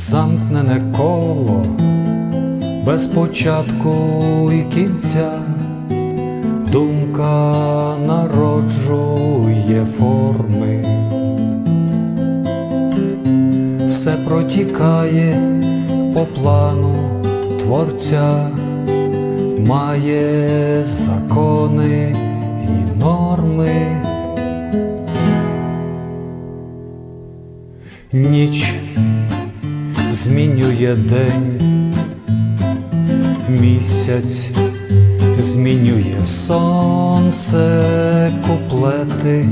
замкнене коло без початку і кінця, думка народжує форми, все протікає по плану творця, має закони і норми. Ніч змінює день, місяць змінює сонце, куплети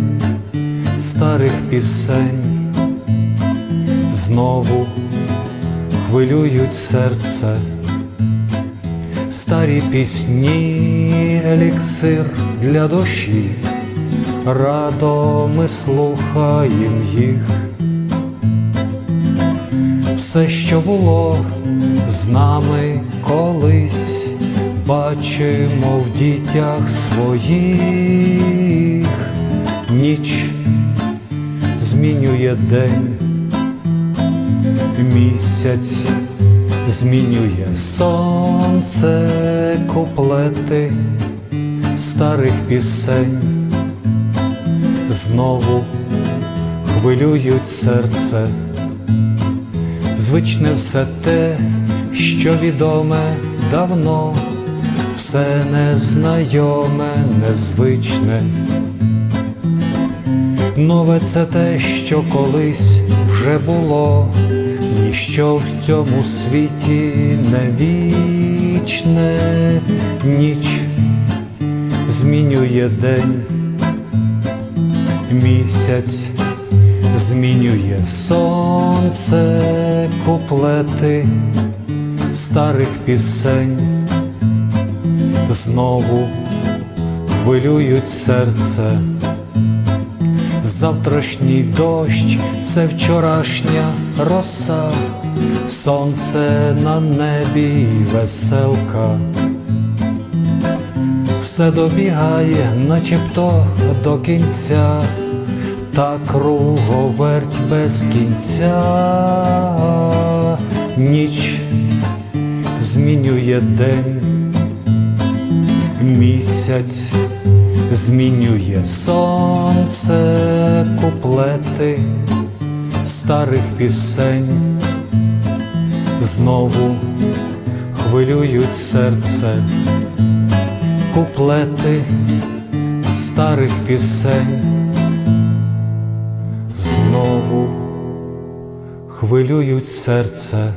старих пісень, знову хвилюють серце, старі пісні, еліксир для душі, радо ми слухаєм їх все, що було з нами колись, бачимо в дітях своїх, ніч змінює день, місяць змінює сонце, куплети старих пісень, знову хвилюють серце звичне все те, що відоме давно, все незнайоме, незвичне. Нове це те, що колись вже було, ніщо в цьому світі не вічне, ніч змінює день, місяць змінює сонце, куплети старих пісень, знову хвилюють серце. Завтрашній дощ це вчорашня роса, сонце на небі веселка. Все добігає, начебто до кінця та круговерть без кінця, ніч змінює день, місяць змінює сонце, куплети старих пісень, знову хвилюють серце, куплети старих пісень хвилюють серце.